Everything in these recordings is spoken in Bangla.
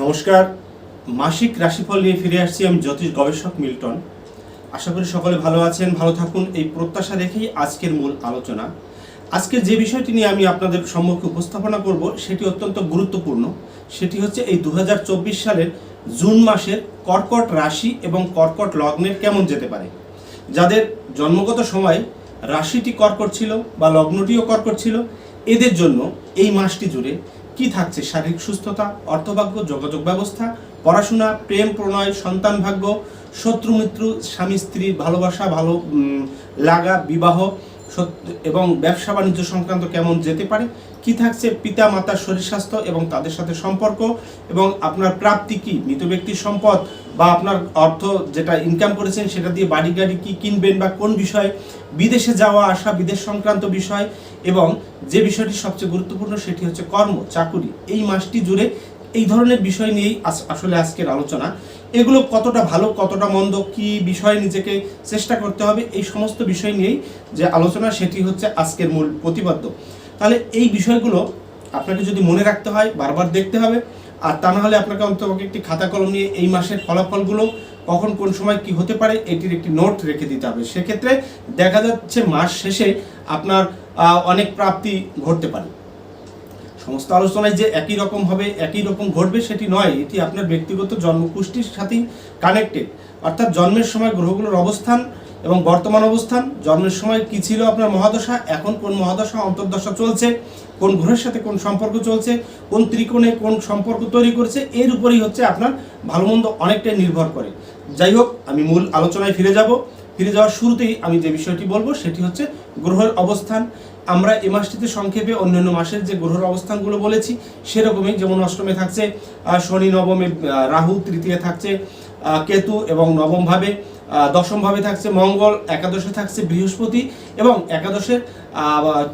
নমস্কার। মাসিক রাশিফল নিয়ে ফিরে আসছি আমি জ্যোতিষ গবেষক মিল্টন। আশা করি সকলে ভালো আছেন, ভালো থাকুন। এই প্রত্যাশা রেখেই আজকের মূল আলোচনা। আজকে যে বিষয়টি নিয়ে আমি আপনাদের সম্মুখে উপস্থাপনা করব, সেটি অত্যন্ত গুরুত্বপূর্ণ। সেটি হচ্ছে এই দু হাজার চব্বিশ সালের জুন মাসের কর্কট রাশি এবং কর্কট লগ্নের কেমন যেতে পারে। যাদের জন্মগত সময় রাশিটি কর্কট ছিল বা লগ্নটিও কর্কট ছিল, এদের জন্য এই মাসটি জুড়ে কি থাকছে? শারীরিক সুস্থতা, অর্থভাগ্য, যোগাযোগ ব্যবস্থা, পড়াশোনা, প্রেম, প্রণয়, সন্তান ভাগ্য, শত্রু, মিত্র, স্বামী, স্ত্রী, ভালোবাসা, ভালো লাগা, বিবাহ এবং ব্যবসা বাণিজ্য সংক্রান্ত কেমন যেতে পারে? কি থাকছে পিতা মাতার শরীর স্বাস্থ্য এবং তাদের সাথে সম্পর্ক এবং আপনার প্রাপ্তি কি? মৃত ব্যক্তির সম্পদ বা আপনার অর্থ যেটা ইনকাম করেছেন সেটা দিয়ে বাড়ি গাড়ি কি কিনবেন বা কোন বিষয়ে? বিদেশে যাওয়া, আসা, বিদেশ সংক্রান্ত বিষয় এবং যে বিষয়টি সবচেয়ে গুরুত্বপূর্ণ সেটি হচ্ছে কর্ম, চাকুরি। এই মাসটি জুড়ে এই ধরনের বিষয় নিয়েই আস- আসলে আজকের আলোচনা। এগুলো কতটা ভালো, কতটা মন্দ, কি বিষয়ে নিজেকে চেষ্টা করতে হবে, এই সমস্ত বিষয় নিয়েই যে আলোচনা সেটি হচ্ছে আজকের মূল প্রতিপাদ্য। তাহলে এই বিষয়গুলো আপনাকে যদি মনে রাখতে হয়, বারবার দেখতে হবে। আর তা নাহলে আপনাকে অন্তপক্ষে একটি খাতা কলম নিয়ে এই মাসের ফলাফলগুলো কখন কোন সময় কি হতে পারে, এটির একটি নোট রেখে দিতে হবে। সেক্ষেত্রে দেখা যাচ্ছে মাস শেষে আপনার অনেক প্রাপ্তি ঘটতে পারে। সমস্ত আলোচনায় যে একই রকম হবে, একই রকম ঘটবে সেটি নয়, এটি আপনার ব্যক্তিগত জন্মকুষ্টির সাথেই কানেক্টেড অর্থাৎ জন্মের সময় গ্রহগুলোর অবস্থান এবং বর্তমান অবস্থান, জন্মের সময় কি ছিল আপনার মহাদশা, এখন কোন মহাদশা, অন্তর্দশা চলছে, কোন গ্রহের সাথে কোন সম্পর্ক চলছে, কোন ত্রিকোণে কোন সম্পর্ক তৈরি করছে, এর উপরেই হচ্ছে আপনার ভালো মন্দ অনেকটাই নির্ভর করে। যাই হোক, আমি মূল আলোচনায় ফিরে যাব। ফিরে যাওয়ার শুরুতেই আমি যে বিষয়টি বলব, সেটি হচ্ছে গ্রহের অবস্থান। আমরা এ মাসটিতে সংক্ষেপে অন্যান্য মাসের যে গ্রহের অবস্থানগুলো বলেছি, সেরকমই যেমন অষ্টমে থাকছে শনি, নবমে রাহু তৃতীয় থাকছে কেতু এবং নবমভাবে। ভাবে আহ, দশম ভাবে থাকছে মঙ্গল একাদশে থাকছে বৃহস্পতি এবং একাদশের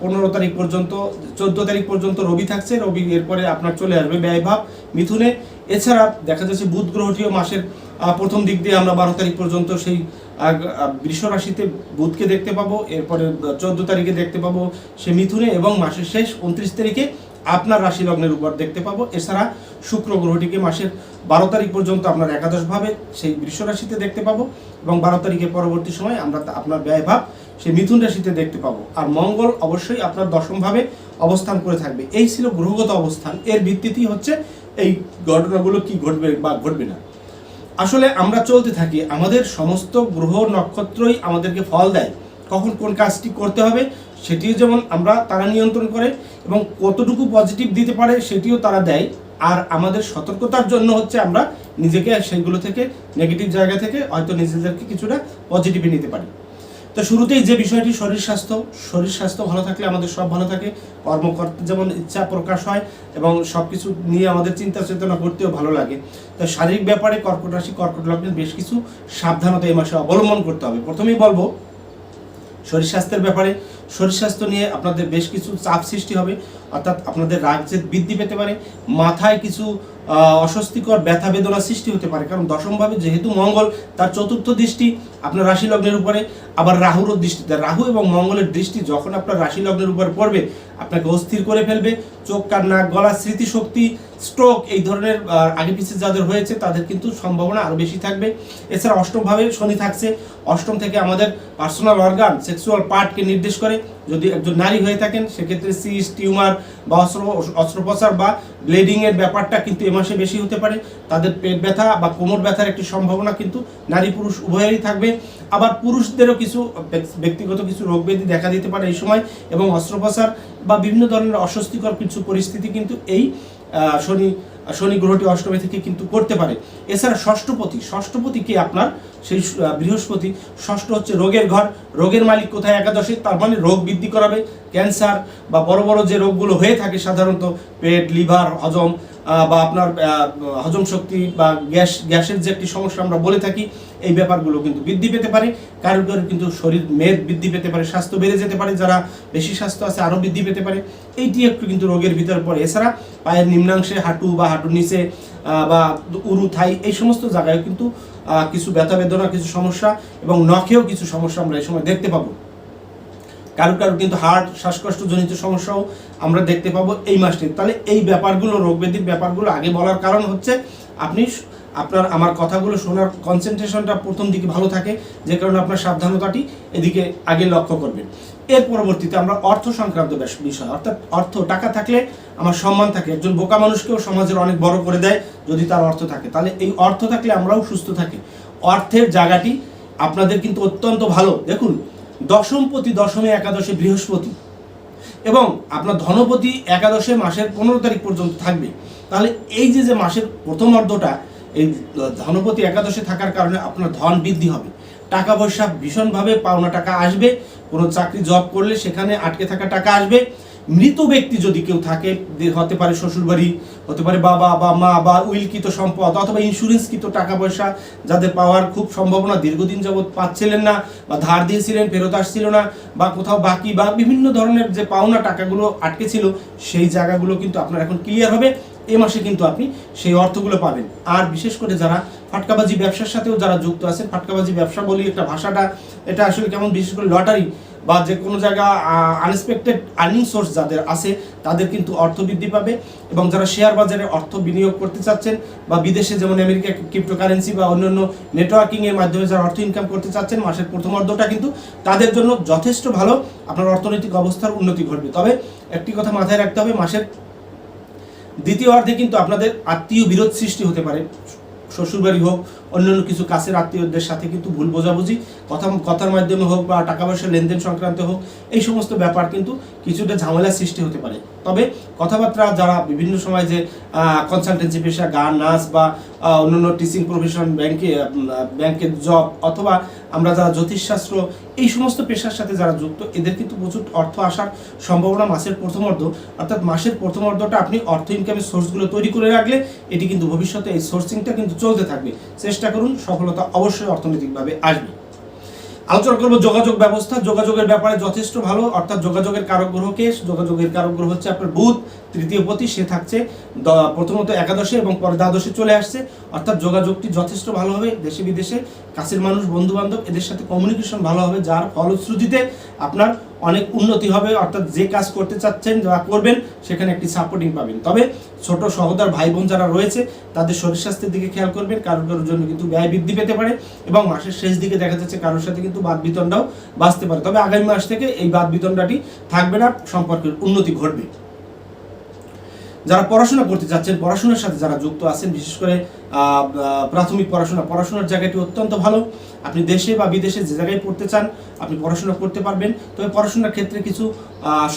পনেরো তারিখ পর্যন্ত চোদ্দ তারিখ পর্যন্ত রবি থাকছে। রবি এরপরে আপনার চলে আসবে ব্যয়ভাব মিথুনে। এছাড়া দেখা যাচ্ছে বুধ গ্রহটিও মাসের প্রথম দিক দিয়ে আমরা বারো তারিখ পর্যন্ত সেই বৃষ রাশিতে বুধকে দেখতে পাবো। এরপরে চোদ্দ তারিখে দেখতে পাবো সে মিথুনে এবং মাসের শেষ উনত্রিশ তারিখে আপনার রাশি লগ্নের উপর দেখতে পাবো। এছাড়া শুক্র গ্রহটিকে মাসের বারো তারিখ পর্যন্ত আপনার একাদশ ভাবে সেই বৃষ রাশিতে দেখতে পাবো এবং বারো তারিখের পরবর্তী সময় আমরা আপনার ব্যয়ভাব সেই মিথুন রাশিতে দেখতে পাবো। আর মঙ্গল অবশ্যই আপনার দশম ভাবে অবস্থান করে থাকবে। এই ছিল গ্রহগত অবস্থান। এর ভিত্তিতেই হচ্ছে এই ঘটনাগুলো কি ঘটবে বা ঘটবে না। আসলে আমরা চলতে থাকি, আমাদের সমস্ত গ্রহ নক্ষত্রই আমাদেরকে ফল দেয়। কখন কোন কাজটি করতে হবে সেটিও যেমন আমরা তারা নিয়ন্ত্রণ করে এবং কতটুকু পজিটিভ দিতে পারে সেটিও তারা দেয়। আর আমাদের সতর্কতার জন্য হচ্ছে আমরা নিজেকে সেগুলো থেকে নেগেটিভ জায়গা থেকে হয়তো নিজেদেরকে কিছুটা পজিটিভে নিতে পারি। তো শুরুতেই যে বিষয়টি, শরীর স্বাস্থ্য শরীর স্বাস্থ্য ভালো থাকলে আমাদের সব ভালো থাকে কর্ম করতে যেমন ইচ্ছা প্রকাশ হয় এবং সব কিছু নিয়ে আমাদের চিন্তা চেতনা করতেও ভালো লাগে। তো শারীরিক ব্যাপারে কর্কট রাশি, কর্কট লগ্নের বেশ কিছু সাবধানতা এই মাসে অবলম্বন করতে হবে। প্রথমেই বলব, শরীর স্বাস্থ্যের ব্যাপারে শরীর স্বাস্থ্য নিয়ে আপনাদের বেশ কিছু চাপ সৃষ্টি হবে, অর্থাৎ আপনাদের রাগ জেদ বৃদ্ধি পেতে পারে, মাথায় কিছু অস্বস্তিকর ব্যথা বেদনা সৃষ্টি হতে পারে। কারণ দশমভাবে যেহেতু মঙ্গল, তার চতুর্থ দৃষ্টি আপনার রাশি লগ্নের উপরে, আবার রাহুরও দৃষ্টি রাহু এবং মঙ্গলের দৃষ্টি যখন আপনার রাশি লগ্নের উপর পড়বে, আপনাকে অস্থির করে ফেলবে, চোখ, কান, নাক, গলা, স্মৃতিশক্তি স্ট্রোক এই ধরনের আগে পিছিয়ে যাদের হয়েছে, তাদের কিন্তু সম্ভাবনা আরও বেশি থাকবে। এছাড়া অষ্টমভাবে শনি থাকছে। অষ্টম থেকে আমাদের পার্সোনাল অর্গান সেক্সুয়াল পার্টকে নির্দেশ করে। যদি একজন নারী হয়ে থাকেন, সেক্ষেত্রে সিস, টিউমার বা অস্ত্র, অস্ত্রোপচার বা ব্লিডিং এর ব্যাপারটা কিন্তু এ মাসে বেশি হতে পারে। তাদের পেট ব্যথা বা কোমর ব্যথার একটি সম্ভাবনা কিন্তু নারী পুরুষ উভয়েরই থাকবে। আবার পুরুষদেরও কিছু ব্যক্তিগত কিছু রোগ ব্যাধি দেখা দিতে পারে এই সময় এবং অস্ত্রোপচার বা বিভিন্ন ধরনের অস্বস্তিকর কিছু পরিস্থিতি কিন্তু এই শনি শনি গ্রহটি অষ্টমী থেকে কিন্তু করতে পারে। এছাড়া ষষ্ঠপতি ষষ্ঠপতি কে আপনার? সেই বৃহস্পতি। ষষ্ঠ হচ্ছে রোগের ঘর। রোগের মালিক কোথায়? একাদশী। তার মানে রোগ বৃদ্ধি করাবে। ক্যান্সার বা বড় বড় যে রোগগুলো হয়ে থাকে সাধারণত পেট, লিভার, হজম বা আপনার হজম শক্তি বা গ্যাস, গ্যাসের যে একটি সমস্যা আমরা বলে থাকি, এই ব্যাপারগুলো কিন্তু বৃদ্ধি পেতে পারে। কারোর কারোর কিন্তু শরীর মেদ বৃদ্ধি পেতে পারে, স্বাস্থ্য বেড়ে যেতে পারে, যারা বেশি স্বাস্থ্য আছে আরও বৃদ্ধি পেতে পারে। এইটি একটু কিন্তু রোগের ভিতরে পড়ে। এছাড়া পায়ের নিম্নাংশে হাঁটু বা হাঁটুর নিচে বা উরু, থাই, এই সমস্ত জায়গায় কিন্তু কিছু ব্যথা বেদনা, কিছু সমস্যা এবং নখেও কিছু সমস্যা আমরা এই সময় দেখতে পাবো। কারও কারও কিন্তু হার্ট, শ্বাসকষ্টজনিত সমস্যাও আমরা দেখতে পাবো এই মাসটি তাহলে এই ব্যাপারগুলো রোগব্যাধির ব্যাপারগুলো আগে বলার কারণ হচ্ছে আপনি আপনার, আমার কথাগুলো শোনার কনসেন্ট্রেশনটা প্রথম দিকে ভালো থাকে, যে কারণে আপনার সাবধানতাটি এদিকে আগে লক্ষ্য করবেন। এর পরবর্তীতে আমরা অর্থ সংক্রান্ত বিষয়, অর্থাৎ অর্থ, টাকা থাকলে আমার সম্মান থাকে। একজন বোকা মানুষকেও সমাজের অনেক বড় করে দেয় যদি তার অর্থ থাকে। তাহলে এই অর্থ থাকলে আমরাও সুস্থ থাকি। অর্থের জায়গাটি আপনাদের কিন্তু অত্যন্ত ভালো। দেখুন দশমপতি দশমে একাদশে বৃহস্পতি। এবং আপনার ধনপতি একাদশে মাসের পনেরো তারিখ পর্যন্ত থাকবে। তাহলে এই যে যে মাসের প্রথম অর্ধটা, এই ধনপতি একাদশে থাকার কারণে আপনার ধন বৃদ্ধি হবে। টাকা পয়সা ভীষণভাবে, পাওনা টাকা আসবে। কোনো চাকরি, জব করলে সেখানে আটকে থাকা টাকা আসবে। মৃত ব্যক্তি যদি কেউ থাকে হতে পারে শ্বশুরবাড়ি, হতে পারে বাবা বা মা বা উইলকৃত সম্পদ অথবা ইন্স্যুরেন্সকৃত টাকা পয়সা যাদের পাওয়ার খুব সম্ভাবনা, দীর্ঘদিন যাবৎ পাচ্ছিলেন না বা ধার দিয়েছিলেন, ফেরত আসছিল না বা কোথাও বাকি বা বিভিন্ন ধরনের যে পাওনা টাকাগুলো আটকে ছিল, সেই জায়গাগুলো কিন্তু আপনার এখন ক্লিয়ার হবে। এ মাসে কিন্তু আপনি সেই অর্থগুলো পাবেন। আর বিশেষ করে যারা ফাটকাবাজি ব্যবসার সাথেও যারা যুক্ত আছেন, ফাটকাবাজি ব্যবসা বলি একটা ভাষাটা, এটা আসলে কেমন? বিশেষ করে লটারি বা যে কোনো জায়গা আনএক্সপেক্টেড আর্নিং সোর্স যাদের আছে, তাদের কিন্তু অর্থ বৃদ্ধি পাবে। এবং যারা শেয়ার বাজারে অর্থ বিনিয়োগ করতে চাচ্ছেন বা বিদেশে যেমন আমেরিকা ক্রিপ্টোকারেন্সি বা অন্যান্য নেটওয়ার্কিংয়ের মাধ্যমে যারা অর্থ ইনকাম করতে চাচ্ছেন, মাসের প্রথম অর্ধটা কিন্তু তাদের জন্য যথেষ্ট ভালো। আপনার অর্থনৈতিক অবস্থার উন্নতি ঘটবে। তবে একটি কথা মাথায় রাখতে হবে, মাসের দ্বিতীয় অর্ধে কিন্তু আপনাদের আত্মীয় বিরোধ সৃষ্টি হতে পারে। শ্বশুরবাড়ি হোক, অন্যান্য কিছু কাছের আত্মীয়দের সাথে কিন্তু ভুল বোঝাবুঝি, কথা, কথার মাধ্যমে হোক বা টাকা পয়সা লেনদেন সংক্রান্ত হোক, এই সমস্ত ব্যাপার কিন্তু কিছুটা ঝামেলার সৃষ্টি হতে পারে। তবে কথাবার্তা যারা বিভিন্ন সময় যে কনসালটেন্সি পেশা, গান, নাচ বা অন্যান্য টিচিং প্রফেশন ব্যাংকে ব্যাংকের জব অথবা আমরা যারা জ্যোতিষশাস্ত্র, এই সমস্ত পেশার সাথে যারা যুক্ত, এদের কিন্তু প্রচুর অর্থ আসার সম্ভাবনা মাসের প্রথম অর্ধ। অর্থাৎ মাসের প্রথম অর্ধটা আপনি অর্থ ইনকামের সোর্সগুলো তৈরি করে রাখলে এটি কিন্তু ভবিষ্যতে এই সোর্সিংটা কিন্তু চলতে থাকবে। চেষ্টা করুন সফলতা অবশ্যই অর্থনৈতিকভাবে আসবে। আলোচনা করব যোগাযোগ ব্যবস্থা। যোগাযোগের ব্যাপারে যথেষ্ট ভালো, অর্থাৎ যোগাযোগের কারক গ্রহকে যোগাযোগের কারক গ্রহ হচ্ছে আপনার বুধ, তৃতীয় পতি, সে থাকছে প্রথমত একাদশে এবং পরে দ্বাদশে চলে আসছে। অর্থাৎ যোগাযোগটি যথেষ্ট ভালো হবে দেশে বিদেশে কাছের মানুষ বন্ধু বান্ধব এদের সাথে কমিউনিকেশন ভালো হবে, যার ফলশ্রুতিতে আপনার অনেক উন্নতি হবে, অর্থাৎ যে কাজ করতে চাচ্ছেন বা করবেন, সেখানে একটি সাপোর্টিং পাবেন। তবে ছোট সহোদর ভাই বোন যারা রয়েছে, তাদের শরীর স্বাস্থ্যের দিকে খেয়াল করবেন, কারোর কারোর জন্য কিন্তু ব্যয় বৃদ্ধি পেতে পারে এবং মাসের শেষ দিকে দেখা যাচ্ছে কারোর সাথে কিন্তু বাদ বিতণ্ডাও বাঁচতে পারে। তবে আগামী মাস থেকে এই বাদ বিতণ্ডাটি থাকবে না, সম্পর্কের উন্নতি ঘটবে। যারা পড়াশোনা করতে চাচ্ছেন, পড়াশোনার সাথে যারা যুক্ত আছেন, বিশেষ করে প্রাথমিক পড়াশোনা, পড়াশোনার জায়গাটি অত্যন্ত ভালো। আপনি দেশে বা বিদেশে যে জায়গায় পড়তে চান, আপনি পড়াশোনা করতে পারবেন। তবে পড়াশোনার ক্ষেত্রে কিছু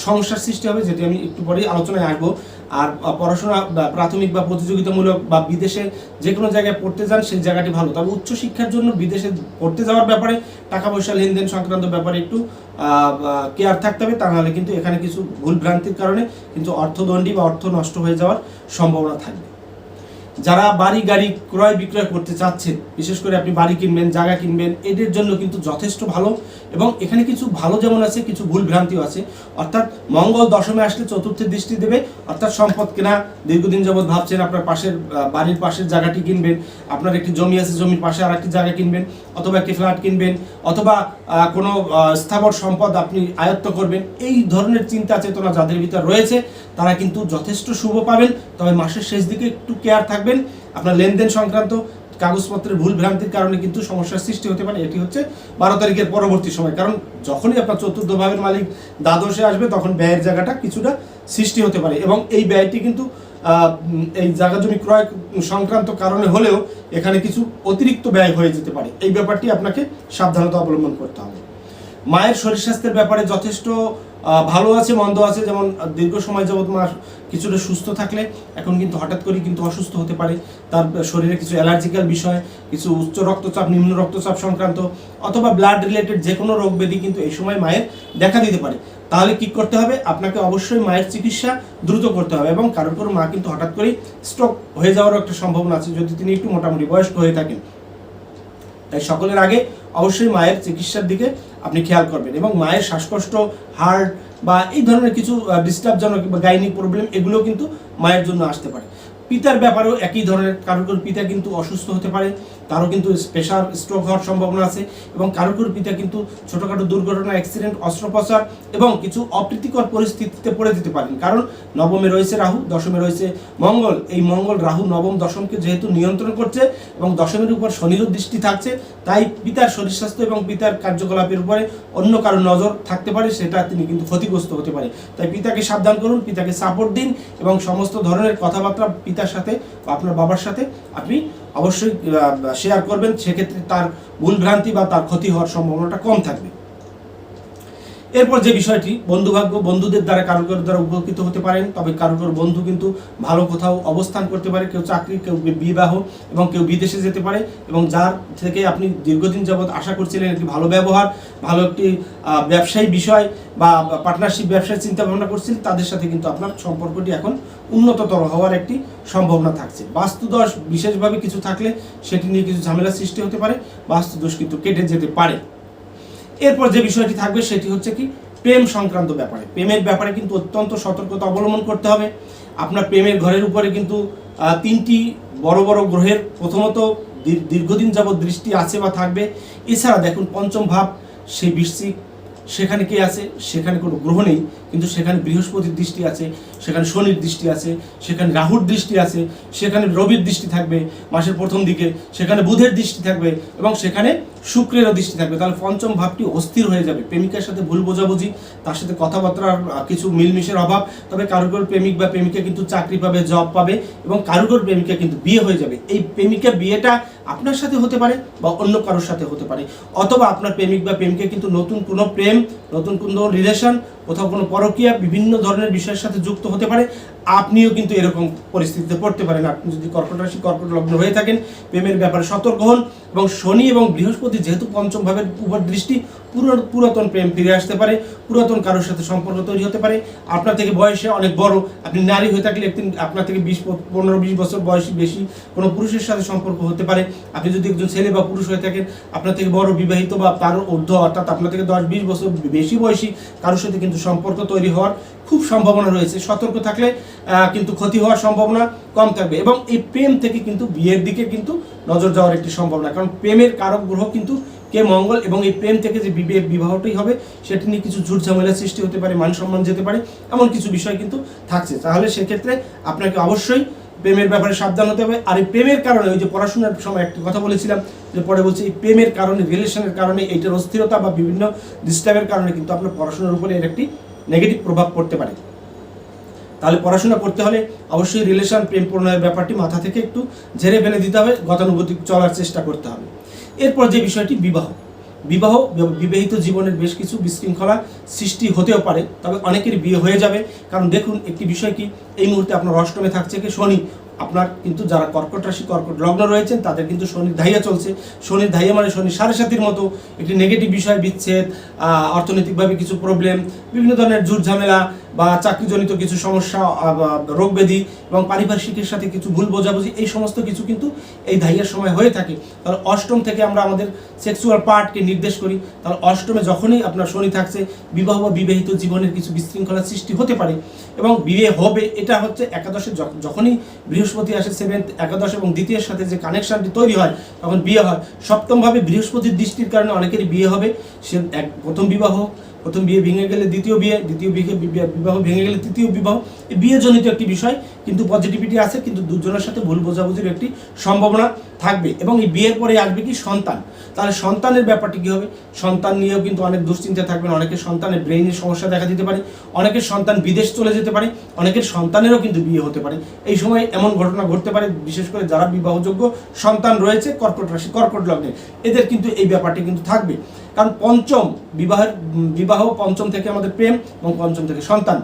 সমস্যার সৃষ্টি হবে, যেটি আমি একটু পরেই আলোচনায় আসব। আর পড়াশোনা প্রাথমিক বা প্রতিযোগিতামূলক বা বিদেশে যে কোনো জায়গায় পড়তে যান, সেই জায়গাটি ভালো। তবে উচ্চশিক্ষার জন্য বিদেশে পড়তে যাওয়ার ব্যাপারে টাকা পয়সা লেনদেন সংক্রান্ত ব্যাপারে একটু কেয়ার থাকতে হবে। তা নাহলে কিন্তু এখানে কিছু ভুল ভ্রান্তির কারণে কিন্তু অর্থদণ্ডী বা অর্থ নষ্ট হয়ে যাওয়ার সম্ভাবনা থাকবে। যারা বাড়ি গাড়ি ক্রয় বিক্রয় করতে চাচ্ছেন, বিশেষ করে আপনি বাড়ি কিনবেন, জায়গা কিনবেন, এদের জন্য কিন্তু যথেষ্ট ভালো এবং এখানে কিছু ভালো যেমন আছে, কিছু ভুল ভ্রান্তিও আছে। অর্থাৎ মঙ্গল দশমে আসলে চতুর্থের দৃষ্টি দেবে, অর্থাৎ সম্পদ কেনা, দীর্ঘদিন যাবৎ ভাবছেন আপনার পাশের বাড়ির পাশের জায়গাটি কিনবেন, আপনার একটি জমি আছে জমির পাশে আর একটি জায়গা কিনবেন, অথবা একটি ফ্ল্যাট কিনবেন, অথবা কোনো স্থাবর সম্পদ আপনি আয়ত্ত করবেন, এই ধরনের চিন্তা চেতনা যাদের ভিতর রয়েছে, তারা কিন্তু যথেষ্ট শুভ পাবেন। তবে মাসের শেষ দিকে একটু কেয়ার থাকবেন। আপনার লেনদেন সংক্রান্ত কাগজপত্রের ভুল ভ্রান্তির কারণে কিন্তু সমস্যার সৃষ্টি হতে পারে। এটি হচ্ছে বারো তারিখের পরবর্তী সময়। কারণ যখনই আপনার চতুর্থ ভাবের মালিক দ্বাদশে আসবে, তখন ব্যয়ের জায়গাটা কিছুটা সৃষ্টি হতে পারে। এবং এই ব্যয়টি কিন্তু এই জায়গা জমি ক্রয় সংক্রান্ত কারণে হলেও এখানে কিছু অতিরিক্ত ব্যয় হয়ে যেতে পারে। এই ব্যাপারটি আপনাকে সাবধানতা অবলম্বন করতে হবে। মায়ের শরীর স্বাস্থ্যের ব্যাপারে যথেষ্ট ভালো আছে, মন্দ আছে, যেমন দীর্ঘ সময় যাবৎ মা কিছুটা সুস্থ থাকলে, এখন কিন্তু হঠাৎ করে কিন্তু অসুস্থ হতে পারে। তার শরীরে কিছু অ্যালার্জিক্যাল বিষয়, কিছু উচ্চ রক্তচাপ, নিম্ন রক্তচাপ সংক্রান্ত, অথবা ব্লাড রিলেটেড যে কোনো রোগ ব্যাধি কিন্তু এই সময় মায়ের দেখা দিতে পারে। তাহলে কি করতে হবে? আপনাকে অবশ্যই মায়ের চিকিৎসা দ্রুত করতে হবে এবং কারোর কারও মা কিন্তু হঠাৎ করেই স্ট্রোক হয়ে যাওয়ারও একটা সম্ভাবনা আছে, যদি তিনি একটু মোটামুটি বয়স্ক হয়ে থাকেন। তাই সকলের আগে অবশ্যই মায়ের চিকিৎসার দিকে আপনি খেয়াল করবেন। এবং মায়ের শ্বাসকষ্ট হার্ট বা এই ধরনের কিছু ডিস্টার্বজনক বা গাইনিক প্রবলেম এগুলো কিন্তু মায়ের জন্য আসতে পারে। পিতার ব্যাপারেও একই ধরনের, কারোর পিতা কিন্তু অসুস্থ হতে পারে তারও কিন্তু প্রেশার স্ট্রোক হওয়ার সম্ভাবনা আছে এবং কারোর পিতা কিন্তু ছোটোখাটো দুর্ঘটনা অ্যাক্সিডেন্ট অস্ত্রোপচার এবং কিছু অপ্রীতিকর পরিস্থিতিতে পড়ে যেতে পারেন। কারণ নবমে রয়েছে রাহু, দশমে রয়েছে মঙ্গল। এই মঙ্গল রাহু নবম দশমকে যেহেতু নিয়ন্ত্রণ করছে এবং দশমের উপর শনিরও দৃষ্টি থাকছে, তাই পিতার শরীর স্বাস্থ্য এবং পিতার কার্যকলাপের উপরে অন্য কারও নজর থাকতে পারে, সেটা তিনি কিন্তু ক্ষতিগ্রস্ত হতে পারে। তাই পিতাকে সাবধান করুন, পিতাকে সাপোর্ট দিন এবং সমস্ত ধরনের কথাবার্তা পিতার সাথে বা আপনার বাবার সাথে আপনি অবশ্যই শেয়ার করবেন, সেক্ষেত্রে তার ভুল ভ্রান্তি বা তার ক্ষতি হওয়ার সম্ভাবনাটা কম থাকবে। এরপর যে বিষয়টি, বন্ধুভাগ্য, বন্ধুদের দ্বারা কারও কারও দ্বারা উপকৃত হতে পারেন, তবে কারও কারও বন্ধু কিন্তু ভালো কোথাও অবস্থান করতে পারে, কেউ চাকরি, কেউ বিবাহ এবং কেউ বিদেশে যেতে পারে এবং যার থেকে আপনি দীর্ঘদিন যাবৎ আশা করছিলেন একটি ভালো ব্যবহার, ভালো একটি ব্যবসায়ী বিষয় বা পার্টনারশিপ ব্যবসায় চিন্তা ভাবনা করছিলেন তাদের সাথে কিন্তু আপনার সম্পর্কটি এখন উন্নততর হওয়ার একটি সম্ভাবনা থাকছে। বাস্তুদোষ বিশেষভাবে কিছু থাকলে সেটি নিয়ে কিছু ঝামেলা সৃষ্টি হতে পারে, বাস্তুদোষ কিন্তু কেটে যেতে পারে। এরপর যে বিষয়টি থাকবে সেটি হচ্ছে কি, প্রেম সংক্রান্ত ব্যাপারে। প্রেমের ব্যাপারে কিন্তু অত্যন্ত সতর্কতা অবলম্বন করতে হবে। আপনার প্রেমের ঘরের উপরে কিন্তু তিনটি বড় বড় গ্রহের প্রথমত দীর্ঘদিন যাবৎ দৃষ্টি আছে বা থাকবে। এছাড়া দেখুন পঞ্চম ভাব, সেই বৃশ্চিক সেখানে কি আছে? সেখানে কোনো গ্রহ নেই, কিন্তু সেখানে বৃহস্পতির দৃষ্টি আছে, সেখানে শনির দৃষ্টি আছে, সেখানে রাহুর দৃষ্টি আছে, সেখানে রবির দৃষ্টি থাকবে, মাসের প্রথম দিকে, সেখানে বুধের দৃষ্টি থাকবে এবং সেখানে শুক্রেরও দৃষ্টি থাকবে। তাহলে পঞ্চম ভাবটি অস্থির হয়ে যাবে। প্রেমিকার সাথে ভুল বোঝাবুঝি, তার সাথে কথাবার্তার কিছু মিলমিশের অভাব। তবে কারুকর প্রেমিক বা প্রেমিকা কিন্তু চাকরি পাবে জব পাবে এবং কারুকর প্রেমিকা কিন্তু বিয়ে হয়ে যাবে। এই প্রেমিকা বিয়েটা আপনার সাথে হতে পারে বা অন্য কারোর সাথে হতে পারে। অথবা আপনার প্রেমিক বা প্রেমিকা কিন্তু নতুন কোনো প্রেম, নতুন কোনো রিলেশন কোথাও কোনো পরকীয়া, বিভিন্ন ধরনের বিষয়ের সাথে যুক্ত হতে পারে। আপনিও কিন্তু এরকম পরিস্থিতিতে পড়তে পারেন। আপনি যদি কর্কট রাশি, কর্কট লগ্ন হয়ে থাকেন, প্রেমের ব্যাপারে সতর্ক হন এবং শনি এবং বৃহস্পতি যেহেতু পঞ্চম ভাবের উপর দৃষ্টি পুরো পুরাতন প্রেম ফিরে আসতে পারে, পুরাতন কারোর সাথে সম্পর্ক তৈরি হতে পারে। আপনার থেকে বয়সে অনেক বড়, আপনি নারী হয়ে থাকলে একদিন আপনার থেকে বিশ পনেরো, বিশ বছর বয়সী বেশি কোনো পুরুষের সাথে সম্পর্ক হতে পারে। আপনি যদি একজন ছেলে বা পুরুষ হয়ে থাকেন, আপনার থেকে বড় বিবাহিত বা তার ঊর্ধ্ব অর্থাৎ আপনার থেকে দশ, বিশ বছর বেশি বয়সী কারোর সাথে কিন্তু সম্পর্ক তৈরি হওয়ার খুব সম্ভাবনা রয়েছে। সতর্ক থাকলে কিন্তু ক্ষতি হওয়ার সম্ভাবনা কম থাকবে এবং এই প্রেম থেকে কিন্তু বিয়ের দিকে কিন্তু নজর যাওয়ার একটি সম্ভাবনা। কারণ প্রেমের কারক গ্রহ কিন্তু কে মঙ্গল এবং এই প্রেম থেকে যে বিবে- বিবাহটাই হবে, সেটি নিয়ে কিছু ঝুট ঝামেলা সৃষ্টি হতে পারে, মান সম্মান যেতে পারে, এমন কিছু বিষয় কিন্তু থাকছে। তাহলে সেক্ষেত্রে আপনাকে অবশ্যই প্রেমের ব্যাপারে সাবধান হতে হবে। আর এই প্রেমের কারণে, ওই যে পড়াশোনার সময় একটি কথা বলেছিলাম, যে পরে বলছি, এই প্রেমের কারণে, রিলেশনের কারণে, এইটার অস্থিরতা বা বিভিন্ন ডিস্টার্বের কারণে কিন্তু আপনার পড়াশোনার উপরে এর একটি নেগেটিভ প্রভাব পড়তে পারে। তাহলে পড়াশোনা করতে হলে অবশ্যই রিলেশন প্রেম প্রণয়ের ব্যাপারটি মাথা থেকে একটু ঝেড়ে ফেলে দিতে হবে। গতানুগতিক চলার চেষ্টা করতে হবে। এরপর যে বিষয়টি বিবাহ। বিবাহ বিবাহিত জীবনের বেশ কিছু বিশৃঙ্খলা সৃষ্টি হতেও পারে, তবে অনেকের বিয়ে হয়ে যাবে। কারণ দেখুন, একটি বিষয় কি, এই মুহূর্তে আপনার অষ্টমে থাকছে কি শনি। আপনার কিন্তু যারা কর্কট রাশি, কর্কট লগ্ন রয়েছেন, তাদের কিন্তু শনির ধাইয়া চলছে। শনির ধাইয়া মানে শনি সাড়ে সাতির মতো একটি নেগেটিভ বিষয়, বিচ্ছেদ অর্থনৈতিকভাবে কিছু প্রবলেম বিভিন্ন ধরনের ঝুট ঝামেলা বা চাকরিজনিত কিছু সমস্যা রোগ ব্যাধি এবং পারিপার্শ্বিকের সাথে কিছু ভুল বোঝাবুঝি, এই সমস্ত কিছু কিন্তু এই ধাইয়ার সময় হয়ে থাকে। তাহলে অষ্টম থেকে আমরা আমাদের সেক্সুয়াল পার্টকে নির্দেশ করি। তাহলে অষ্টমে যখনই আপনার শনি থাকছে, বিবাহ বা বিবাহিত জীবনের কিছু বিশৃঙ্খলার সৃষ্টি হতে পারে এবং বিয়ে হবে, এটা হচ্ছে একাদশে যখ- যখনই বৃহস্পতি আসে সেভেন্থ একাদশ এবং দ্বিতীয়ের সাথে যে কানেকশনটি তৈরি হয়, তখন বিয়ে হয়। সপ্তমভাবে বৃহস্পতির দৃষ্টির কারণে অনেকেরই বিয়ে হবে। সে এক, প্রথম বিবাহ প্রথম বিয়ে ভেঙে গেলে দ্বিতীয় বিয়ে দ্বিতীয় বিয়ে, বিয়ে- বিবাহ ভেঙে গেলে তৃতীয় বিবাহ। এই বিয়েজনিত একটি বিষয়, কিন্তু পজিটিভিটি আছে, কিন্তু দুজনের সাথে ভুল বোঝাবুঝির একটি সম্ভাবনা থাকবে। এবং এই বিয়ের পরে আসবে কি? সন্তান। তাহলে সন্তানের ব্যাপারটি কী হবে? সন্তান নিয়েও কিন্তু অনেক দুশ্চিন্তা থাকবেন অনেকের সন্তানের ব্রেইনের সমস্যা দেখা দিতে পারে। অনেকের সন্তান বিদেশ চলে যেতে পারে। অনেকের সন্তানেরও কিন্তু বিয়ে হতে পারে। এই সময় এমন ঘটনা ঘটতে পারে, বিশেষ করে যারা বিবাহযোগ্য সন্তান রয়েছে কর্কট রাশি কর্কট লগ্নে। এদের কিন্তু এই ব্যাপারটি কিন্তু থাকবে। কারণ পঞ্চম বিবাহের বিবাহ পঞ্চম থেকে আমাদের প্রেম এবং পঞ্চম থেকে সন্তান।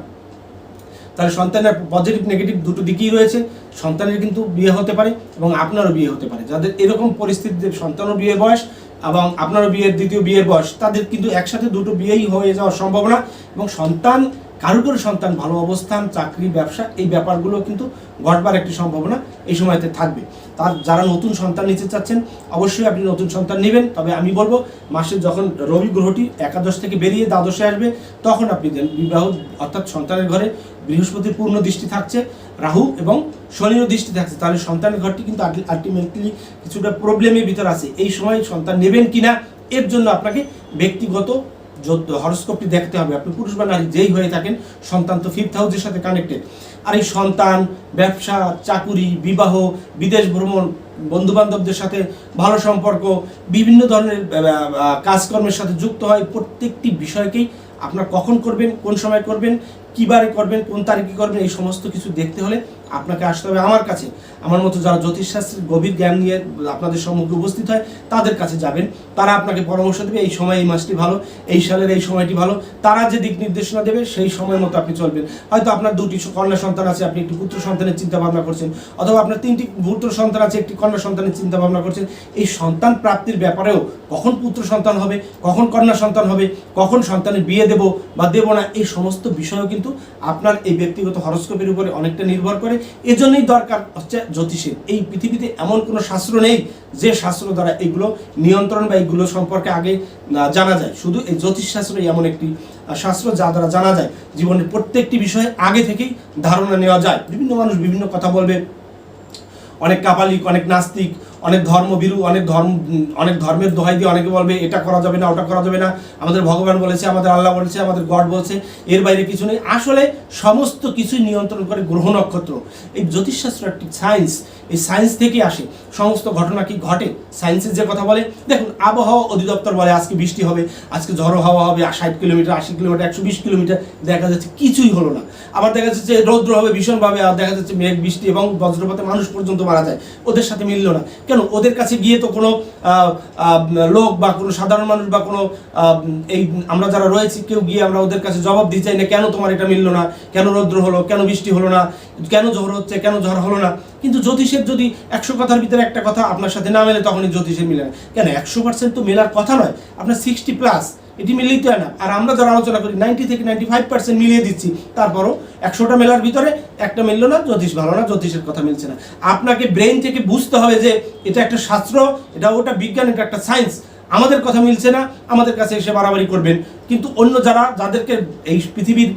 তাহলে সন্তানের পজিটিভ নেগেটিভ দুটো দিকই রয়েছে। সন্তানের কিন্তু বিয়ে হতে পারে এবং আপনারও বিয়ে হতে পারে। যাদের এরকম পরিস্থিতিতে সন্তানও বিয়ে বয়স এবং আপনারও বিয়ের দ্বিতীয় বিয়ের বয়স, তাদের কিন্তু একসাথে দুটো বিয়েই হয়ে যাওয়ার সম্ভাবনা এবং সন্তান কারও কারও সন্তান ভালো অবস্থান, চাকরি, ব্যবসা, এই ব্যাপারগুলো কিন্তু ঘটবার একটি সম্ভাবনা এই সময়তে থাকবে। তার যারা নতুন সন্তান নিতে চাচ্ছেন, অবশ্যই আপনি নতুন সন্তান নেবেন। তবে আমি বলব, মাসে যখন রবি গ্রহটি একাদশ থেকে বেরিয়ে দ্বাদশে আসবে, তখন আপনি দেন বিবাহ, অর্থাৎ সন্তানের ঘরে বৃহস্পতির পূর্ণ দৃষ্টি থাকছে, রাহু এবং শনিরও দৃষ্টি থাকছে। তাহলে সন্তানের ঘরটি কিন্তু আলটিমেটলি কিছুটা প্রবলেমের ভিতর আছে। এই সময় সন্তান নেবেন কিনা, এর জন্য আপনাকে ব্যক্তিগত হরস্কোপটি দেখতে হবে। আপনি পুরুষ বা নারী, যেই হয়ে থাকেন, সন্তান তো ফিফথ হাউসের সাথে কানেক্টেড আর এই সন্তান, ব্যবসা, চাকুরি, বিবাহ, বিদেশ ভ্রমণ বন্ধু বান্ধবদের সাথে ভালো সম্পর্ক, বিভিন্ন ধরনের কাজকর্মের সাথে যুক্ত হয়, প্রত্যেকটি বিষয়কেই আপনার কখন করবেন, কোন সময় করবেন কিবারে করবেন, কোন তারিখে করবেন, এই সমস্ত কিছু দেখতে হলে আপনাকে আসতে হবে আমার কাছে। আমার মতো যারা জ্যোতিষশাস্ত্রের গভীর জ্ঞান নিয়ে আপনাদের সম্মুখে উপস্থিত হয়, তাদের কাছে যাবেন। তারা আপনাকে পরামর্শ দেবে, এই সময়, এই মাসটি ভালো, এই সালের এই সময়টি ভালো। তারা যে দিক নির্দেশনা দেবে, সেই সময় মতো আপনি চলবেন। হয়তো আপনার দুটি কন্যা সন্তান আছে, আপনি একটি পুত্র সন্তানের চিন্তা ভাবনা করছেন, অথবা আপনার তিনটি পুত্র সন্তান আছে, একটি কন্যা সন্তানের চিন্তা ভাবনা করছেন। এই সন্তান প্রাপ্তির ব্যাপারেও কখন পুত্র সন্তান হবে, কখন কন্যা সন্তান হবে, কখন সন্তানের বিয়ে দেব বা দেব না, এই সমস্ত বিষয়ও কিন্তু আপনার এই ব্যক্তিগত হরস্কোপের উপরে অনেকটা নির্ভর করে। এজন্যই দরকার হচ্ছে জ্যোতিষের। এই পৃথিবীতে এমন কোনো শাস্ত্র নেই যে শাস্ত্র দ্বারা এগুলো নিয়ন্ত্রণ বা এগুলো সম্পর্কে আগে জানা যায়। শুধু এই জ্যোতিষ শাস্ত্রই এমন একটি শাস্ত্র যা দ্বারা জানা যায়। জীবনের প্রত্যেকটি বিষয়ে আগে থেকেই ধারণা নেওয়া যায়। বিভিন্ন মানুষ বিভিন্ন কথা বলবে। অনেক কাপালিক, অনেক নাস্তিক অনেক ধর্মবিরু অনেক ধর্ম, অনেক ধর্মের দোহাই দিয়ে অনেকে বলবে, এটা করা যাবে না, ওটা করা যাবে না। আমাদের ভগবান বলেছে, আমাদের আল্লাহ বলেছে, আমাদের গড বলছে, এর বাইরে কিছু নেই। আসলে সমস্ত কিছুই নিয়ন্ত্রণ করে গ্রহ নক্ষত্র। এই জ্যোতিষশাস্ত্র একটি সায়েন্স এই সায়েন্স থেকে আসে। সমস্ত ঘটনা কি ঘটে? সায়েন্সের যে কথা বলে, দেখুন, আবহাওয়া অধিদপ্তর বলে আজকে বৃষ্টি হবে, আজকে ঝড়ো হাওয়া হবে ষাট কিলোমিটার, আশি কিলোমিটার, একশো বিশ কিলোমিটার, দেখা যাচ্ছে কিছুই হলো না। আবার দেখা যাচ্ছে যে রৌদ্র হবে ভীষণভাবে, আর দেখা যাচ্ছে মেঘ, বৃষ্টি এবং বজ্রপাতে মানুষ পর্যন্ত মারা যায়। ওদের সাথে মিললো না। কেন? ওদের কাছে গিয়ে তো কোনো লোক বা কোনো সাধারণ মানুষ বা কোনো এই আমরা যারা রয়েছি, কেউ গিয়ে আমরা ওদের কাছে জবাব দিতে চাই না, কেন তোমার এটা মিললো না? কেন রৌদ্র হলো? কেন বৃষ্টি হলো না? কেন ঝড় হচ্ছে? কেন ঝড় হলো না? কিন্তু জ্যোতিষের যদি একশো কথার ভিতরে একটা কথা আপনার সাথে না মেলে, তখনই জ্যোতিষের মিলে না। কেন? একশো পার্সেন্ট তো মেলার কথা নয়। আপনার সিক্সটি প্লাস এটি মিললেই তো না। আর আমরা যারা আলোচনা করি নাইনটি থেকে নাইনটি ফাইভ পার্সেন্ট মিলিয়ে দিচ্ছি। তারপরও একশোটা মেলার ভিতরে একটা মিলল না, জ্যোতিষ ভালো না, জ্যোতিষের কথা মিলছে না। আপনাকে ব্রেন থেকে বুঝতে হবে যে এটা একটা শাস্ত্র, এটা ওটা বিজ্ঞান, এটা একটা সায়েন্স আমাদের কথা মিলছে না, আমাদের কাছে এসে বাড়াবাড়ি করবেন। কিন্তু অন্য যারা, যাদেরকে এই পৃথিবীর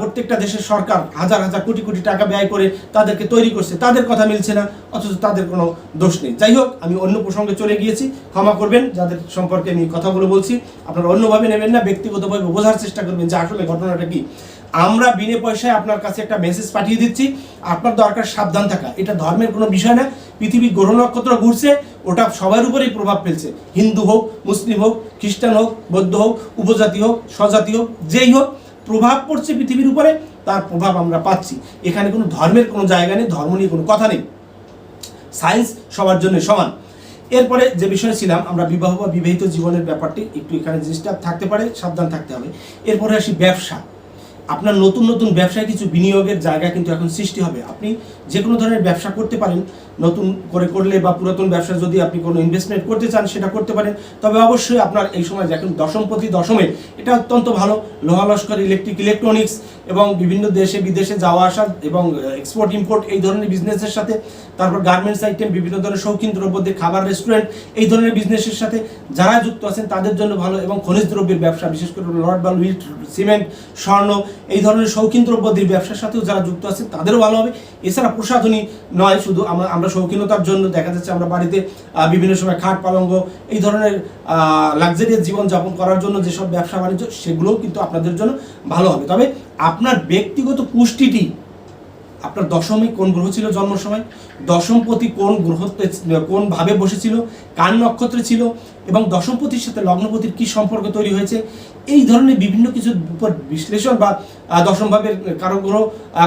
প্রত্যেকটা দেশের সরকার হাজার হাজার কোটি কোটি টাকা ব্যয় করে তাদেরকে তৈরি করছে, তাদের কথা মিলছে না, অথচ তাদের কোনো দোষ নেই। যাই হোক, আমি অন্য প্রসঙ্গে চলে গিয়েছি, ক্ষমা করবেন, যাদের সম্পর্কে আমি কথাগুলো বলছি, আপনারা অন্যভাবে নেবেন না, ব্যক্তিগতভাবে বোঝার চেষ্টা করবেন যে আসলে ঘটনাটা কি। আমরা বিনে পয়সায় আপনার কাছে একটা মেসেজ পাঠিয়ে দিচ্ছি, আপনার দরকার সাবধান থাকা। এটা ধর্মের কোনো বিষয় না, পৃথিবীর গ্রহ নক্ষত্র ঘুরছে ওটা সবার উপরেই প্রভাব ফেলছে। হিন্দু হোক, মুসলিম হোক, খ্রিস্টান হোক, বৌদ্ধ হোক, উপজাতি হোক, স্বজাতি হোক, যেই হোক, প্রভাব পড়ছে পৃথিবীর উপরে, তার প্রভাব আমরা পাচ্ছি। এখানে কোনো ধর্মের কোনো জায়গা নেই, ধর্ম নিয়ে কোনো কথা নেই। সায়েন্স সবার জন্য সমান। এরপরে যে বিষয়ে ছিলাম, আমরা বিবাহ বা বিবাহিত জীবনের ব্যাপারটি একটু এখানে জিনিসটা থাকতে পারে, সাবধান থাকতে হবে। এরপরে আসি ব্যবসা। আপনার নতুন নতুন ব্যবসায় কিছু বিনিয়োগের জায়গা কিন্তু এখন সৃষ্টি হবে। আপনি যে কোনো ধরনের ব্যবসা করতে পারেন, নতুন করে করলে বা পুরাতন ব্যবসা যদি আপনি কোনো ইনভেস্টমেন্ট করতে চান, সেটা করতে পারেন। তবে অবশ্যই আপনার এই সময় দেখুন, দশম প্রতি দশমে এটা অত্যন্ত ভালো। লোহা লস্কর ইলেকট্রিক ইলেকট্রনিক্স এবং বিভিন্ন দেশে, বিদেশে যাওয়া আসা এবং এক্সপোর্ট ইম্পোর্ট এই ধরনের বিজনেসের সাথে, তারপর গার্মেন্টস আইটেম বিভিন্ন ধরনের শৌখিন দ্রব্য খাবার রেস্টুরেন্ট এই ধরনের বিজনেসের সাথে যারা যুক্ত আছেন, তাদের জন্য ভালো এবং খনিজ দ্রব্যের ব্যবসা, বিশেষ করে রড বা লুইট সিমেন্ট স্বর্ণ এই ধরনের শৌখিন দ্রব্যদের ব্যবসার সাথেও যারা যুক্ত আছেন, তাদেরও ভালো হবে। এছাড়া প্রসাধনী নয়, শুধু আমরা শৌখিনতার জন্য দেখা যাচ্ছে আমরা বাড়িতে বিভিন্ন সময় খাট পালঙ্গ, এই ধরনের লাক্সারিয়াস জীবনযাপন করার জন্য যেসব ব্যবসা বাণিজ্য, সেগুলোও কিন্তু আপনাদের জন্য ভালো হবে। তবে আপনার ব্যক্তিগত পুষ্টিটি, আপনার দশমী কোন গ্রহ ছিল জন্ম সময় দশমপতি কোন গ্রহতে কোন ভাবে বসেছিল? কার নক্ষত্রে ছিল? এবং দশমপতির সাথে লগ্নপতির কি সম্পর্ক তৈরি হয়েছে এই ধরনের বিভিন্ন কিছুর উপর বিশ্লেষণ বা আহ, দশম ভাবের কারও গ্রহ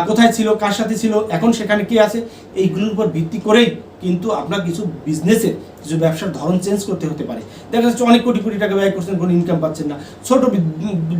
কোথায় ছিল কার সাথে ছিল এখন সেখানে কে আছে এইগুলোর উপর ভিত্তি করেই কিন্তু আপনার কিছু বিজনেসের কিছু ব্যবসার ধরন চেঞ্জ করতে হতে পারে। দেখা যাচ্ছে অনেক কোটি কোটি টাকা ব্যয় করছেন কোনো ইনকাম পাচ্ছেন না। ছোট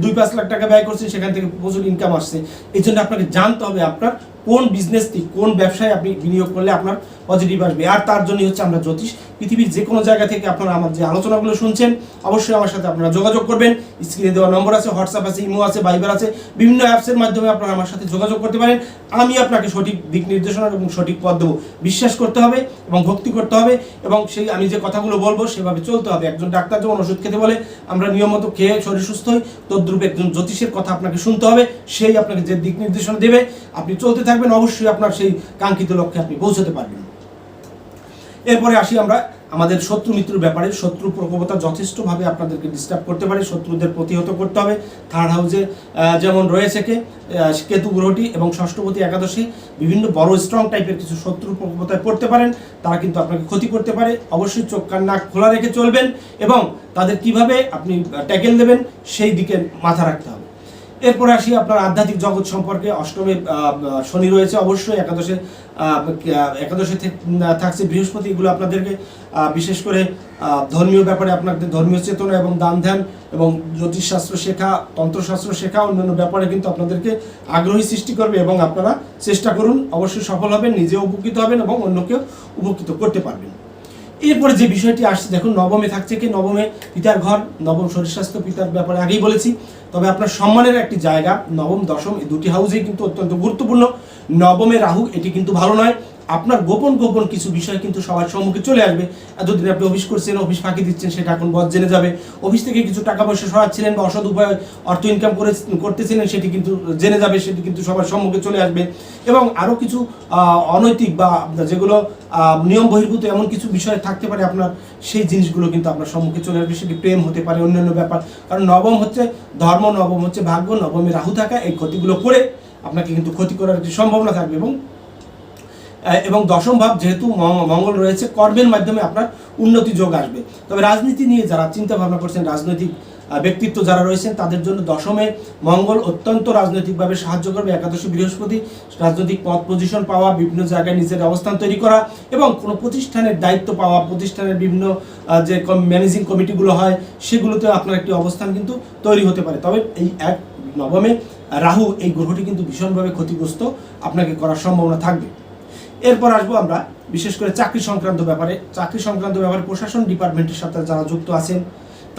দুই পাঁচ লাখ টাকা ব্যয় করছেন সেখান থেকে প্রচুর ইনকাম আসছে। এই জন্য আপনাকে জানতে হবে আপনার কোন বিজনেসটি কোন ব্যবসায় আপনি বিনিয়োগ করলে আপনার পজিটিভ আসবে। আর তার জন্যই হচ্ছে আমরা জ্যোতিষ। পৃথিবীর যে কোনো জায়গা থেকে আপনারা আমার যে আলোচনাগুলো শুনছেন, অবশ্যই আমার সাথে আপনারা যোগাযোগ করবেন। স্ক্রিনে দেওয়া নম্বর আছে হোয়াটসঅ্যাপ আছে ইমো আছে ভাইবার আছে। বিভিন্ন অ্যাপসের মাধ্যমে আপনারা আমার সাথে যোগাযোগ করতে পারেন। আমি আপনাকে সঠিক দিক নির্দেশনা এবং সঠিক পথ দেবো। বিশ্বাস করতে হবে এবং ভক্তি করতে হবে এবং সেই আমি যে কথাগুলো বলব, সেভাবে চলতে হবে। একজন ডাক্তার যেমন ওষুধ খেতে বলে, আমরা নিয়ম মতো খেয়ে শরীর সুস্থ হই, তদ্রুপ একজন জ্যোতিষের কথা আপনাকে শুনতে হবে। সেই আপনাকে যে দিক নির্দেশনা দেবে, আপনি চলতে থাকবেন। অবশ্যই আপনার সেই কাঙ্ক্ষিত লক্ষ্যে আপনি পৌঁছতে পারবেন। এরপরে আসি আমরা আমাদের শত্রু মিত্রুর ব্যাপারে। শত্রু প্রকোপতা যথেষ্টভাবে আপনাদেরকে ডিস্টার্ব করতে পারে, শত্রুদের প্রতিহত করতে হবে। থার্ড হাউসে যেমন রয়েছে কে কেতু গ্রহটি এবং ষষ্ঠপতি একাদশী, বিভিন্ন বড় স্ট্রং টাইপের কিছু শত্রু প্রকোপতায় পড়তে পারেন, তারা কিন্তু আপনাকে ক্ষতি করতে পারে। অবশ্যই চোখ কান নাক খোলা রেখে চলবেন এবং তাদের কীভাবে আপনি ট্যাকেল দেবেন, সেই দিকে মাথা রাখতে হবে। এরপরে আসি আপনার আধ্যাত্মিক জগৎ সম্পর্কে। অষ্টমে শনি রয়েছে অবশ্যই, একাদশে একাদশে থাকছে বৃহস্পতি এগুলো আপনাদেরকে বিশেষ করে ধর্মীয় ব্যাপারে আপনাদের ধর্মীয় চেতনা এবং দান ধ্যান এবং জ্যোতিষশাস্ত্র শেখা, তন্ত্রশাস্ত্র শেখা, অন্যান্য ব্যাপারে কিন্তু আপনাদেরকে আগ্রহী সৃষ্টি করবে এবং আপনারা চেষ্টা করুন, অবশ্যই সফল হবেন, নিজেও উপকৃত হবেন এবং অন্যকেও উপকৃত করতে পারবেন। এরপরে যে বিষয়টি আসছে, দেখুন, নবমে থাকছে কি? নবমে পিতার ঘর, নবম শরীর স্বাস্থ্য পিতার ব্যাপারে আগেই বলেছি। তবে আপনার সম্মানের একটি জায়গা, নবম, দশম, এই দুটি হাউসেই কিন্তু অত্যন্ত গুরুত্বপূর্ণ। নবমে রাহু, এটি কিন্তু ভালো নয়। আপনার গোপন গোপন কিছু বিষয় কিন্তু সবার সম্মুখে চলে আসবে। এতদিন আপনি অফিস করছেন, অফিস ফাঁকি দিচ্ছেন, সেটা এখন বদ জেনে যাবে। অফিস থেকে কিছু টাকা পয়সা সরাচ্ছিলেন বা অসৎ উপায়ে, অর্থ ইনকাম করে করতেছিলেন, সেটি কিন্তু জেনে যাবে, সেটি কিন্তু সবার সম্মুখে চলে আসবে। এবং আরও কিছু অনৈতিক বা যেগুলো নিয়ম বহির্ভূত এমন কিছু বিষয় থাকতে পারে আপনার, সেই জিনিসগুলো কিন্তু আপনার সম্মুখে চলে আসবে। সেটি প্রেম হতে পারে, অন্যান্য ব্যাপার। কারণ নবম হচ্ছে ধর্ম, নবম হচ্ছে ভাগ্য, নবমে রাহু থাকা, এই ক্ষতিগুলো করে আপনাকে কিন্তু ক্ষতি করার একটি সম্ভাবনা থাকবে এবং এবং দশম ভাব যেহেতু মঙ্গল রয়েছে, কর্মের মাধ্যমে আপনার উন্নতি যোগ আসবে। তবে রাজনীতি নিয়ে যারা চিন্তা ভাবনা করছেন, রাজনৈতিক ব্যক্তিত্ব যারা রয়েছেন, তাদের জন্য দশমে মঙ্গল অত্যন্ত রাজনৈতিকভাবে সাহায্য করবে। একাদশী বৃহস্পতি, রাজনৈতিক পদ পজিশন পাওয়া, বিভিন্ন জায়গায় নিজের অবস্থান তৈরি করা এবং কোনো প্রতিষ্ঠানের দায়িত্ব পাওয়া, প্রতিষ্ঠানের বিভিন্ন যে ম্যানেজিং কমিটিগুলো হয় সেগুলোতে আপনার একটি অবস্থান কিন্তু তৈরি হতে পারে। তবে এই এক নবমে রাহু এই গ্রহটি কিন্তু ভীষণভাবে ক্ষতিগ্রস্ত আপনাকে করার সম্ভাবনা থাকবে। এরপর আসব আমরা, বিশেষ করে চাকরি সংক্রান্ত ব্যাপারে। চাকরি সংক্রান্ত ব্যাপারে প্রশাসন ডিপার্টমেন্টের সাথে যারা যুক্ত আছেন,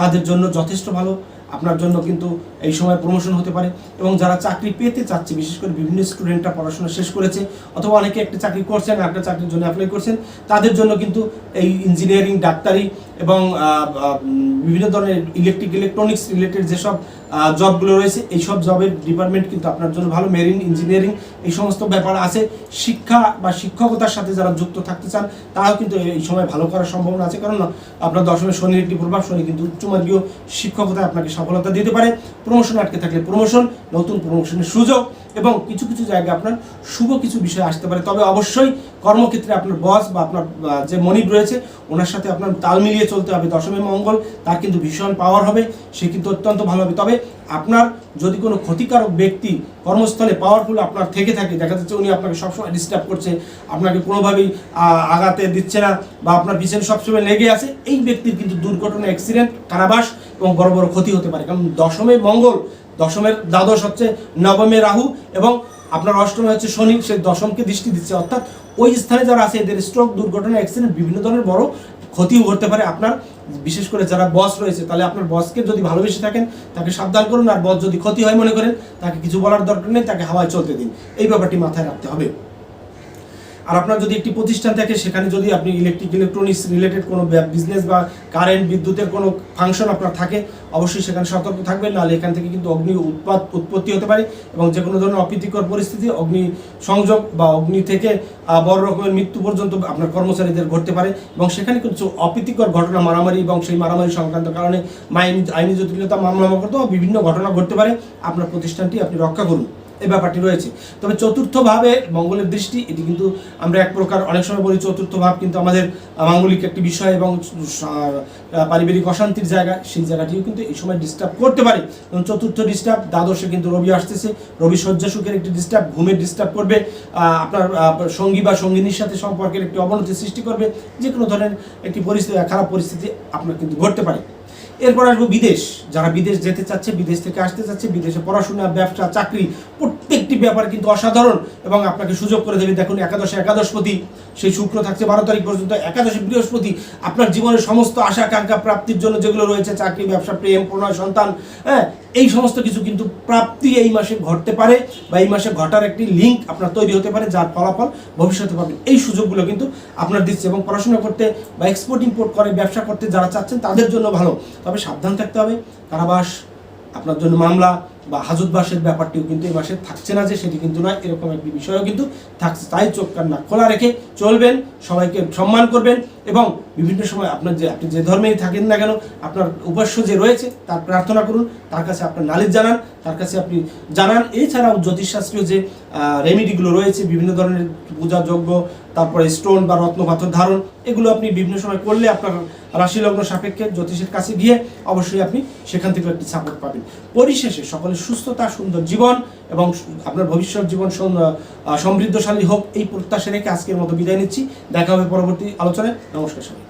তাদের জন্য যথেষ্ট ভালো। আপনার জন্য কিন্তু এই সময় প্রমোশন হতে পারে। এবং যারা চাকরি পেতে চাচ্ছে, বিশেষ করে বিভিন্ন স্টুডেন্টরা পড়াশোনা শেষ করেছে, অথবা অনেকে একটা চাকরি করছেন একটা চাকরির জন্য অ্যাপ্লাই করছেন, তাদের জন্য কিন্তু এই ইঞ্জিনিয়ারিং ডাক্তারি এবং বিভিন্ন ধরনের ইলেকট্রিক ইলেকট্রনিক্স রিলেটেড যেসব জবগুলো রয়েছে এই সব জবের ডিপার্টমেন্ট কিন্তু আপনার জন্য ভালো মেরিন ইঞ্জিনিয়ারিং এই সমস্ত ব্যাপার আছে। শিক্ষা বা শিক্ষকতার সাথে যারা যুক্ত থাকতে চান, তারাও কিন্তু এই সময় ভালো করার সম্ভাবনা আছে। কারণ, আপনার দশমে শনির একটি প্রভাব, শনি কিন্তু উচ্চমার্গীয় শিক্ষকতায় আপনাকে সফলতা দিতে পারে। প্রমোশন আটকে থাকলে প্রমোশন নতুন প্রমোশনের সুযোগ এবং কিছু কিছু জায়গায় আপনার শুভ কিছু বিষয় আসতে পারে। তবে অবশ্যই কর্মক্ষেত্রে আপনার বস বা আপনার যে মনিব রয়েছে, ওনার সাথে আপনার তাল মিলিয়ে চলতে হবে। দশমে মঙ্গল, তার কিন্তু ভীষণ পাওয়ার হবে, সে কিন্তু অত্যন্ত ভালো হবে। তবে আপনার যদি কোনো ক্ষতিকারক ব্যক্তি কর্মস্থলে পাওয়ারফুল আপনার থেকে থাকে, দেখা যাচ্ছে উনি আপনাকে সবসময় ডিস্টার্ব করছে, আপনাকে কোনোভাবেই আঘাতে দিচ্ছে না বা আপনার পিছনে সবসময় লেগে আছে, এই ব্যক্তির কিন্তু দুর্ঘটনা অ্যাক্সিডেন্ট কারাবাস এবং বড় বড় ক্ষতি হতে পারে। কারণ দশমে মঙ্গল, দশমের দ্বাদশ হচ্ছে নবমে রাহু এবং আপনার অষ্টমে হচ্ছে শনি, সে দশমকে দৃষ্টি দিচ্ছে। অর্থাৎ ওই স্থানে যারা আছে, এদের স্ট্রোক দুর্ঘটনা অ্যাক্সিডেন্ট বিভিন্ন ধরনের বড় ক্ষতিও ঘটতে পারে। আপনার বিশেষ করে যারা বস রয়েছে, তাহলে আপনার বসকে যদি ভালোবেসে থাকেন, তাকে সাবধান করুন। আর বস যদি ক্ষতি হয় মনে করেন, তাকে কিছু বলার দরকার নেই, তাকে হাওয়ায় চলতে দিন। এই ব্যাপারটি মাথায় রাখতে হবে। আর আপনার যদি একটি প্রতিষ্ঠান থাকে, সেখানে যদি আপনি ইলেকট্রিক ইলেকট্রনিক্স রিলেটেড কোনো বিজনেস বা কারেন্ট বিদ্যুতের কোনো ফাংশন আপনার থাকে, অবশ্যই সেখানে সতর্ক থাকবেন। নাহলে এখান থেকে কিন্তু অগ্নি উৎপাদ উৎপত্তি হতে পারে এবং যে কোনো ধরনের অপ্রীতিকর পরিস্থিতি, অগ্নি সংযোগ বা অগ্নি থেকে বড় রকমের মৃত্যু পর্যন্ত আপনার কর্মচারীদের ঘটতে পারে এবং সেখানে কিছু অপ্রীতিকর ঘটনা, মারামারি এবং সেই মারামারি সংক্রান্ত কারণে আইনি আইনি জটিলতা, মামলা, মকদ্দমা, বিভিন্ন ঘটনা ঘটতে পারে। আপনার প্রতিষ্ঠানটি আপনি রক্ষা করুন। এই ব্যাপারটি রয়েছে। তবে চতুর্থভাবে মঙ্গলের দৃষ্টি, এটি কিন্তু আমরা এক প্রকার অনেক সময় বলি চতুর্থ ভাব কিন্তু আমাদের মাঙ্গলিক একটি বিষয় এবং পারিবারিক অশান্তির জায়গা, সেই জায়গাটিও কিন্তু এই সময় ডিস্টার্ব করতে পারে। এবং চতুর্থ ডিস্টার্ব দ্বাদশে কিন্তু রবি আসতেছে। রবি শয্যা সুখের একটি ডিস্টার্ব ঘুমের ডিস্টার্ব করবে। আপনার সঙ্গী বা সঙ্গিনীর সাথে সম্পর্কের একটি অবনতি সৃষ্টি করবে। যে কোনো ধরনের একটি পরিস্থিতি খারাপ পরিস্থিতি আপনার কিন্তু ঘটতে পারে। এরপর আসব বিদেশ। যারা বিদেশ যেতে চাচ্ছে, বিদেশ থেকে আসতে চাচ্ছে, বিদেশে পড়াশোনা, ব্যবসা, চাকরি, প্রত্যেকটি ব্যাপার কিন্তু অসাধারণ। এবং আপনাকে সুযোগ করে দেবে, দেখুন, একাদশে, একাদশপতি সেই শুক্র থাকছে বারো তারিখ পর্যন্ত একাদশী বৃহস্পতি। আপনার জীবনের সমস্ত আশা, আকাঙ্ক্ষা, প্রাপ্তির জন্য যেগুলো রয়েছে, চাকরি, ব্যবসা, প্রেম, প্রণয়, সন্তান হ্যাঁ এই সমস্ত কিছু কিন্তু প্রাপ্তি এই মাসে ঘটতে পারে বা এই মাসে ঘটার একটি লিঙ্ক আপনার তৈরি হতে পারে, যার ফলাফল ভবিষ্যতে পাবেন। এই সুযোগগুলো কিন্তু আপনার দিচ্ছে এবং পড়াশোনা করতে বা এক্সপোর্ট ইম্পোর্ট করে, ব্যবসা করতে যারা চাচ্ছেন তাদের জন্য ভালো। তবে সাবধান থাকতে হবে। কারাবাস, আপনার জন্য মামলা বা হাজতবাসের ব্যাপারটিও কিন্তু এই মাসে থাকছে না যে সেটি কিন্তু নয়, এরকম একটি বিষয়ও কিন্তু থাকছে। তাই চোখ কান নাক খোলা রেখে চলবেন, সবাইকে সম্মান করবেন এবং বিভিন্ন সময় আপনার যে, আপনি যে ধর্মেই থাকেন না কেন, আপনার উপাস্য যে রয়েছে, তার প্রার্থনা করুন, তার কাছে আপনার নালিশ জানান, তার কাছে আপনি জানান। এছাড়াও জ্যোতিষশাস্ত্রীয় যে রেমিডিগুলো রয়েছে, বিভিন্ন ধরনের পূজা, যজ্ঞ তারপরে স্টোন বা রত্ন পাথর ধারণ, এগুলো আপনি বিভিন্ন সময় করলে আপনার রাশি লগ্ন সাপেক্ষে জ্যোতিষের কাছে গিয়ে অবশ্যই আপনি সেখান থেকে একটি সাপোর্ট পাবেন। পরিশেষে, সকলের সুস্থতা, সুন্দর জীবন এবং আপনার ভবিষ্যৎ জীবন সমৃদ্ধশালী হোক, এই প্রত্যাশা রেখে আজকের মতো বিদায় নিচ্ছি। দেখা হবে পরবর্তী আলোচনায়। নমস্কার সবাই